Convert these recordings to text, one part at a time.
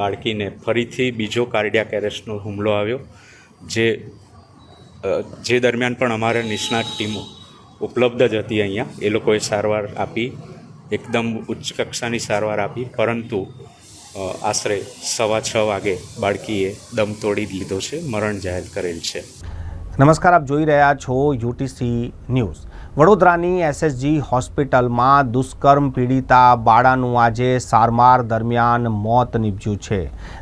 બાળકીને ફરીથી બીજો કાર્ડિયાક એરેસ્ટનો હુમલો આવ્યો, જે જે દરમિયાન પણ અમારા નિષ્ણાત ટીમો ઉપલબ્ધ જ હતી અહીંયા. એ લોકોએ સારવાર આપી, એકદમ ઉચ્ચ કક્ષાની સારવાર આપી, પરંતુ આશરે સવા છ વાગે બાળકીએ દમ તોડી લીધો છે, મરણ જાહેર કરેલ છે. નમસ્કાર, આપ જોઈ રહ્યા છો યુટીસી ન્યૂઝ. વડોદરાની એસએસજી હોસ્પિટલમાં દુષ્કર્મ પીડિતા બાળાનું આજે સારવાર દરમિયાન મોત નીપજ્યું છે.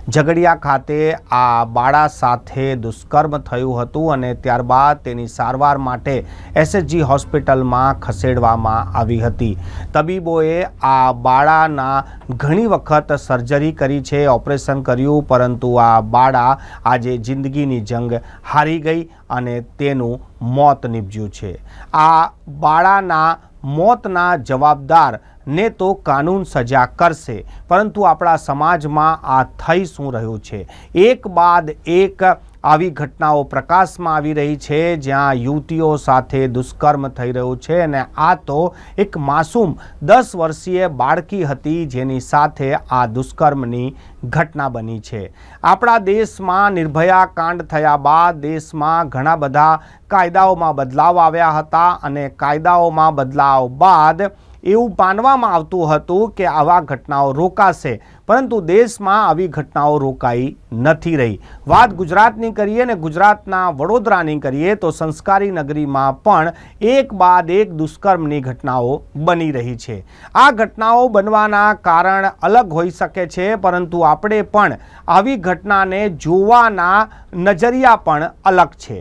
ઝઘડિયા ખાતે આ બાળા સાથે દુષ્કર્મ થયું હતું અને ત્યારબાદ તેની સારવાર માટે એસએસજી હોસ્પિટલમાં ખસેડવામાં આવી હતી. તબીબોએ આ બાળાના ઘણી વખત સર્જરી કરી છે, ઓપરેશન કર્યું, પરંતુ આ બાળા આજે જિંદગીની જંગ હારી ગઈ અને તેનું મોત નીપજ્યું છે. આ બાળાના મોતના જવાબદાર ને તો કાનૂન સજા કરશે, પરંતુ આપણા સમાજમાં આ થઈ શું રહ્યું છે? એક બાદ એક આવી ઘટનાઓ પ્રકાશમાં આવી રહી છે, જ્યાં યુવતીઓ સાથે દુષ્કર્મ થઈ રહ્યું છે અને આ તો એક માસૂમ દસ વર્ષીય બાળકી હતી જેની સાથે આ દુષ્કર્મની ઘટના બની છે. આપણા દેશમાં નિર્ભયા કાંડ થયા બાદ દેશમાં ઘણા બધા કાયદાઓમાં બદલાવ આવ્યા હતા અને કાયદાઓમાં બદલાવ બાદ એવું માનવામાં આવતું હતું કે આવા ઘટનાઓ રોકાશે, પરંતુ દેશમાં આવી ઘટનાઓ રોકાઈ નથી રહી. વાત ગુજરાતની કરીએ ને ગુજરાતના વડોદરાની કરીએ, તો સંસ્કારી નગરીમાં પણ એક બાદ એક દુષ્કર્મની ઘટનાઓ બની રહી છે. આ ઘટનાઓ બનવાના કારણ અલગ હોઈ શકે છે, પરંતુ આપણે પણ આવી ઘટનાને જોવાના નજરિયા પણ અલગ છે.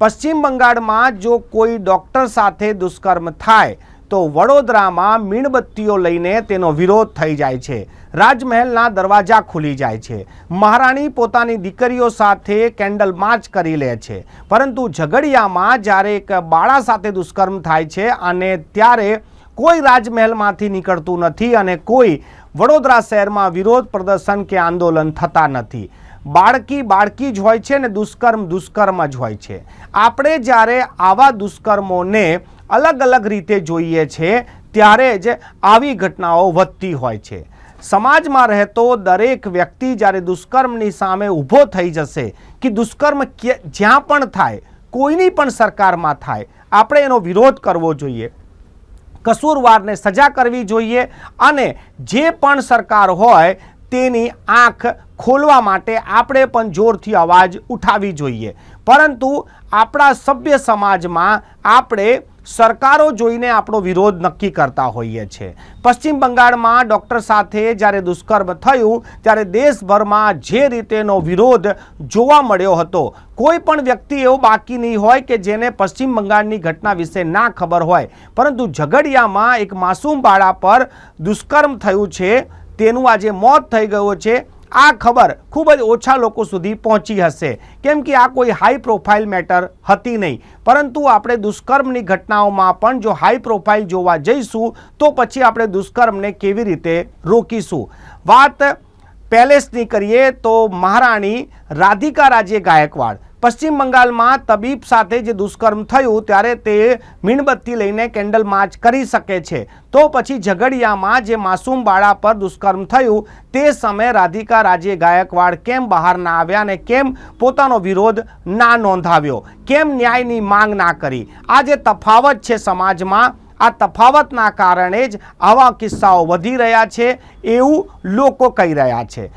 પશ્ચિમ બંગાળમાં જો કોઈ ડૉક્ટર સાથે દુષ્કર્મ થાય તો વડોદરામાં મીણબત્તીઓ લઈને તેનો વિરોધ થઈ જાય છે. રાજમહેલના દરવાજા ખુલી જાય છે. મહારાણી પોતાની દીકરીઓ સાથે કેન્ડલ માર્ચ કરી લે છે. પરંતુ ઝઘડિયામાં જ્યારે એક બાળા સાથે દુષ્કર્મ થાય છે અને ત્યારે કોઈ રાજમહેલમાંથી નીકળતું નથી અને કોઈ વડોદરા શહેરમાં વિરોધ પ્રદર્શન કે આંદોલન થતા નથી. બાળકી બાળકી જ હોય છે ને દુષ્કર્મ દુષ્કર્મ જ હોય છે. આપણે જ્યારે આવા દુષ્કર્મોને અલગ અલગ રીતે જોઈએ છે, ત્યારે જ આવી ઘટનાઓ વધતી હોય છે. સમાજમાં રહેતો દરેક વ્યક્તિ જ્યારે દુષ્કર્મની સામે ઊભો થઈ જશે કે દુષ્કર્મ જ્યાં પણ થાય, કોઈની પણ સરકારમાં થાય, આપણે એનો વિરોધ કરવો જોઈએ. કસૂરવારને સજા કરવી જોઈએ અને જે પણ સરકાર હોય તેની આંખ ખોલવા માટે આપણે પણ જોરથી અવાજ ઉઠાવી જોઈએ. પરંતુ આપણા સભ્ય સમાજમાં આપણે સરકારો જોઈને આપણો વિરોધ નક્કી કરતા હોઈએ છીએ પશ્ચિમ બંગાળમાં ડૉક્ટર સાથે જ્યારે દુષ્કર્મ થયું, ત્યારે દેશભરમાં જે રીતેનો વિરોધ જોવા મળ્યો હતો, કોઈ પણ વ્યક્તિ એવો બાકી નહીં હોય કે જેને પશ્ચિમ બંગાળની ઘટના વિશે ના ખબર હોય. પરંતુ ઝઘડિયામાં એક માસૂમ બાળા પર દુષ્કર્મ થયું છે. તેનું આજે મોત થઈ ગયું છે. આ ખબર ખૂબ જ ઓછા લોકો સુધી પહોંચી હશે. કેમ કે આ કોઈ હાઈ પ્રોફાઇલ મેટર હતી નહીં. પરંતુ આપણે દુષ્કર્મની ઘટનાઓમાં પણ જો હાઈ પ્રોફાઇલ જોવા જઈશું, તો પછી આપણે દુષ્કર્મને કેવી રીતે રોકીશું? વાત પેલેસની કરીએ તો મહારાણી રાધિકા રાજ્ય ગાયકવાડ. પશ્ચિમ બંગાળમાં તબીબ સાથે જે દુષ્કર્મ થયું ત્યારે તે મીણબત્તી લઈને કેન્ડલ માર્ચ કરી શકે છે. તો પછી ઝઘડિયામાં જે માસૂમ બાળા પર દુષ્કર્મ થયું તે સમયે રાધિકા રાજે ગાયકવાડ કેમ બહાર ના આવ્યા અને કેમ પોતાનો વિરોધ ના નોંધાવ્યો? કેમ ન્યાયની માંગ ના કરી? આ જે તફાવત છે સમાજમાં. આ તફાવતના કારણે જ આવા કિસ્સાઓ વધી રહ્યા છે એવું લોકો કહી રહ્યા છે.